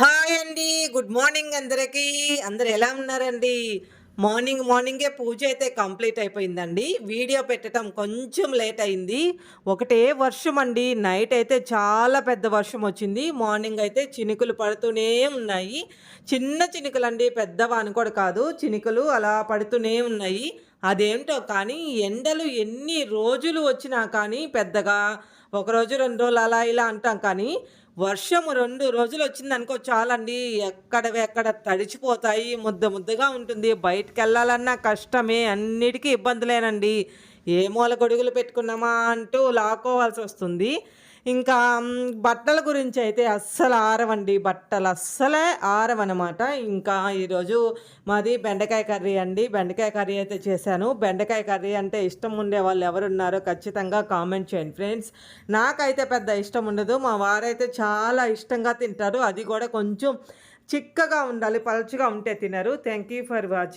Hi అండి. Good morning అందరికీ. అందరు ఎలా ఉన్నారండి? మార్నింగ్ మార్నింగే పూజ అయితే కంప్లీట్ అయిపోయిందండి. వీడియో పెట్టడం కొంచెం లేట్ అయింది. ఒకటే వర్షం అండి. నైట్ అయితే చాలా పెద్ద వర్షం వచ్చింది. మార్నింగ్ అయితే చినుకులు పడుతూనే ఉన్నాయి. చిన్న చినుకులు అండి పెద్దవాని కూడా కాదు. చినుకులు అలా పడుతూనే ఉన్నాయి. అదేంటో కానీ ఎండలు ఎన్ని రోజులు వచ్చినా కానీ పెద్దగా ఒకరోజు రెండు రోజులు అలా ఇలా అంటాం కానీ వర్షం రెండు రోజులు వచ్చింది అనుకో చాలండి. ఎక్కడ ఎక్కడ తడిచిపోతాయి ముద్ద ముద్దగా ఉంటుంది. బయటకు వెళ్ళాలన్నా కష్టమే అన్నిటికీ ఇబ్బందులేనండి. ఏ మూల గొడుగులు పెట్టుకున్నామా అంటూ లాక్కోవాల్సి వస్తుంది. ఇంకా బట్టల గురించి అయితే అస్సలు ఆరవండి. బట్టలు అస్సలే ఆరవన్నమాట. ఇంకా ఈరోజు మాది బెండకాయ కర్రీ అండి. బెండకాయ కర్రీ అయితే చేశాను. బెండకాయ కర్రీ అంటే ఇష్టం ఉండే వాళ్ళు ఎవరున్నారో ఖచ్చితంగా కామెంట్ చేయండి ఫ్రెండ్స్. నాకైతే పెద్ద ఇష్టం ఉండదు. మా వారైతే చాలా ఇష్టంగా తింటారు. అది కూడా కొంచెం చిక్కగా ఉండాలి పలుచగా ఉంటే తినరు. Thank you for watching